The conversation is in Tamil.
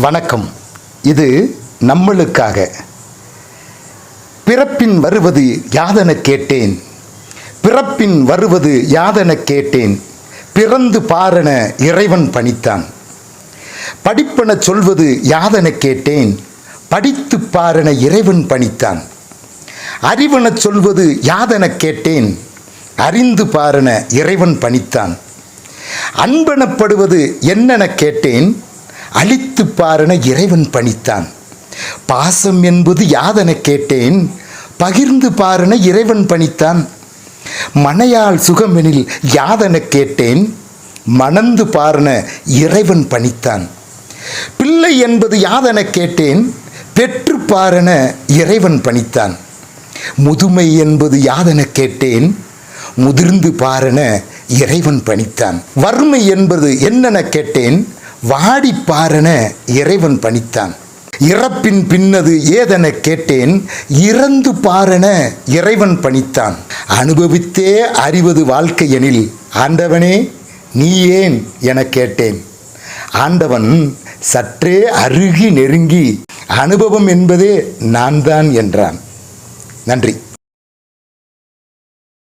வணக்கம். இது நம்மளுக்காக. பிறப்பின் வருவது யாதென கேட்டேன். பிறப்பின் வருவது யாதென கேட்டேன். பிறந்து பாரன இறைவன் பணித்தான். படிப்பன சொல்வது யாதென கேட்டேன். படித்து பாரன இறைவன் பணித்தான். அறிவன சொல்வது யாதென கேட்டேன். அறிந்து பாரன இறைவன் பணித்தான். அன்பெனப்படுவது என்னென கேட்டேன். அழித்து பாரன இறைவன் பணித்தான். பாசம் என்பது யாதென கேட்டேன் பகிர்ந்து பாரன இறைவன் பணித்தான். மனையால் சுகமெனில் யாதென கேட்டேன் மணந்து பாரன இறைவன் பணித்தான். பிள்ளை என்பது யாதென கேட்டேன் பெற்று பாருன இறைவன் பணித்தான். முதுமை என்பது யாதென கேட்டேன் முதிர்ந்து பாரன இறைவன் பணித்தான். வறுமை என்பது என்னென கேட்டேன் வாடி பாரன இறைவன் பணித்தான். இறப்பின் பின்னது ஏதென கேட்டேன் இறந்து பாரன இறைவன் பணித்தான். அனுபவித்தே அறிவது வாழ்க்கையெனில் ஆண்டவனே நீ ஏன் என கேட்டேன். ஆண்டவன் சற்றே அருகி நெருங்கி அனுபவம் என்பதே நான் தான் என்றான். நன்றி.